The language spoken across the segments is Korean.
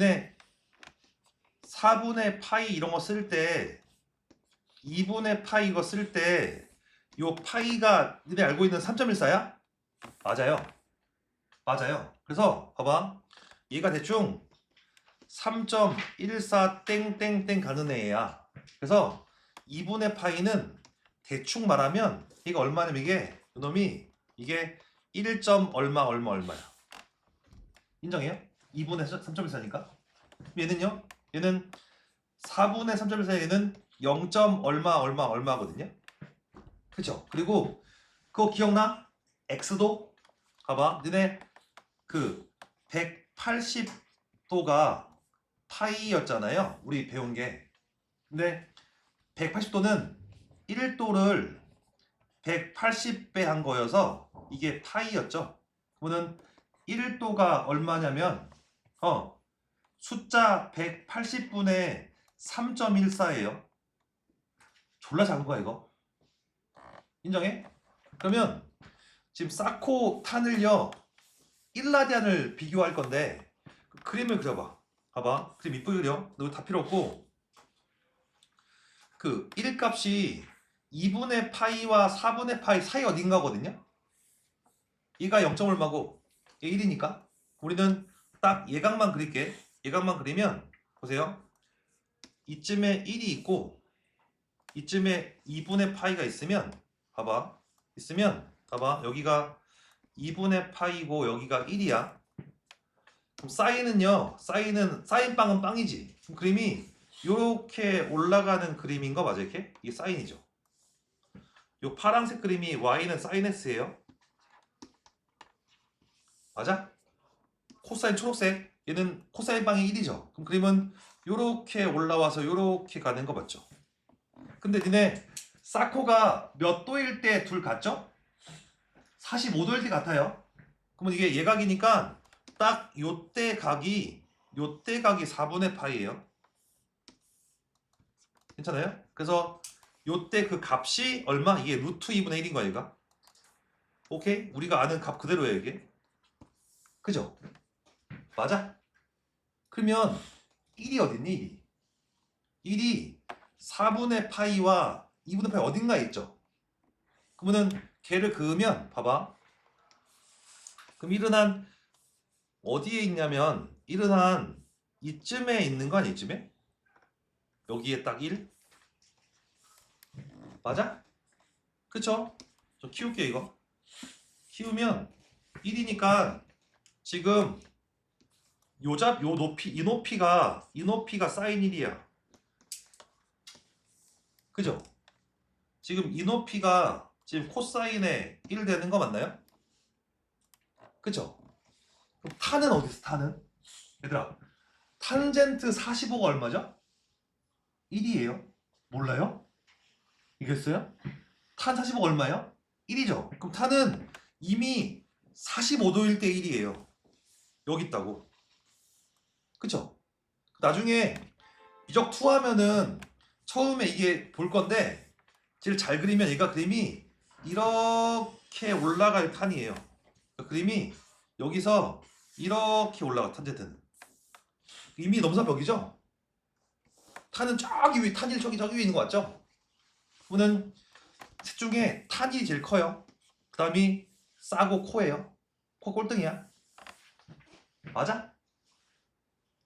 네. 4분의 파이 이런 거 쓸 때 2분의 파이 이거 쓸 때 요 파이가 니네 알고 있는 3.14야? 맞아요. 맞아요. 그래서 봐봐. 얘가 대충 3.14 땡땡땡 가는 애야. 그래서 2분의 파이는 대충 말하면 이게 얼마냐면 이게 이놈이 이게 1. 얼마 얼마 얼마야. 인정해요? 2분의 3.14니까. 얘는요? 얘는 4분의 3.14 얘는 0. 얼마 얼마 얼마거든요. 그쵸? 그리고 그거 기억나? x도 봐봐. 너네 그 180도가 파이였잖아요. 우리 배운 게. 근데 180도는 1도를 180배 한 거여서 이게 파이였죠. 그러면 1도가 얼마냐면 어 숫자 180분의 3.14예요. 졸라 작은 거야 이거. 인정해? 그러면 지금 사코 탄을요 1라디안을 비교할 건데 그 그림을 그려봐. 봐봐. 그림 이쁘게 그려. 너 다 필요 없고 그 1값이 2분의 파이와 4분의 파이 사이 어딘가거든요. 얘가 0. 얼마고 얘 1이니까 우리는 딱 예각만 그릴게. 예각만 그리면 보세요. 이쯤에 1이 있고 이쯤에 2분의 파이가 있으면 봐봐. 있으면 봐봐. 여기가 2분의 파이고 여기가 1이야. 그럼 사인은요. 사인은 사인 빵은 빵이지. 그럼 그림이 이렇게 올라가는 그림인 거 맞아 이렇게? 이게 사인이죠. 요 파란색 그림이 y는 사인 s예요. 맞아? 코사인 초록색 얘는 코사인 빵이 1이죠. 그럼 그림은 요렇게 올라와서 요렇게 가는 거 맞죠? 근데 니네 사코가 몇 도일 때 둘 같죠? 45도일 때 같아요. 그러면 이게 예각이니까 딱 요때 각이 요때 각이 4분의 파이예요. 괜찮아요? 그래서 요때 그 값이 얼마? 이게 루트 2분의 1인 거야 얘가. 오케이? 우리가 아는 값 그대로예요 이게. 그죠? 맞아? 그러면 1이 어딨니? 1이 1이 4분의 파이와 2분의 파이 어딘가에 있죠? 그러면은 걔를 그으면 봐봐. 그럼 1은 한 어디에 있냐면 1은 한 이쯤에 있는 거 아니야 이쯤에? 여기에 딱 1? 맞아? 그쵸? 저 키울게요 이거 키우면 1이니까 지금 요잡 요 높이 이 높이가 이 높이가 사인 1이야 그죠? 지금 이 높이가 지금 코사인에 1 되는 거 맞나요? 그쵸? 그럼 탄은 어디서 탄은? 얘들아 탄젠트 45가 얼마죠? 1이에요 몰라요? 이겼어요? 탄 45가 얼마예요? 1이죠 그럼 탄은 이미 45도일 때 1이에요 여기 있다고 그쵸? 나중에 미적 2 하면은 처음에 이게 볼 건데 제일 잘 그리면 얘가 그림이 이렇게 올라갈 탄이에요. 그 그림이 여기서 이렇게 올라가 탄젠트는 이미 넘사벽이죠. 탄은 저기 위 탄일 저기 저기 위에 있는 거 맞죠? 그러면 셋 중에 탄이 제일 커요. 그 다음이 싸고 코예요. 코 꼴등이야. 맞아?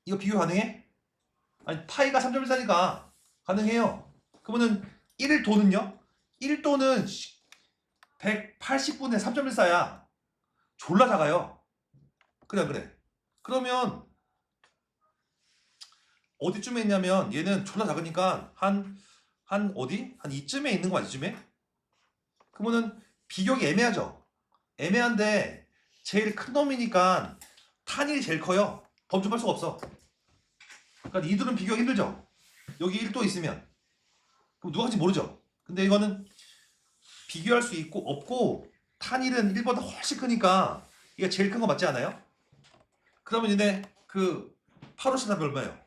이거 비교 가능해? 아니 파이가 3.14니까 가능해요. 그러면은 1도는요? 1도는 180분의 3.14야. 졸라 작아요. 그래 그래. 그러면 어디쯤에 있냐면 얘는 졸라 작으니까 한 한 어디? 한 이쯤에 있는 거 이쯤에? 그러면은 비교가 애매하죠. 애매한데 제일 큰 놈이니까 탄이 제일 커요. 범접할 수가 없어. 그러니까 이들은 비교가 힘들죠. 여기 1도 있으면 그럼 누가 할지 모르죠. 근데 이거는 비교할 수 있고 없고 탄일은 1보다 훨씬 크니까 이게 제일 큰 거 맞지 않아요? 그러면 이제 그 8호신 답이 얼마예요?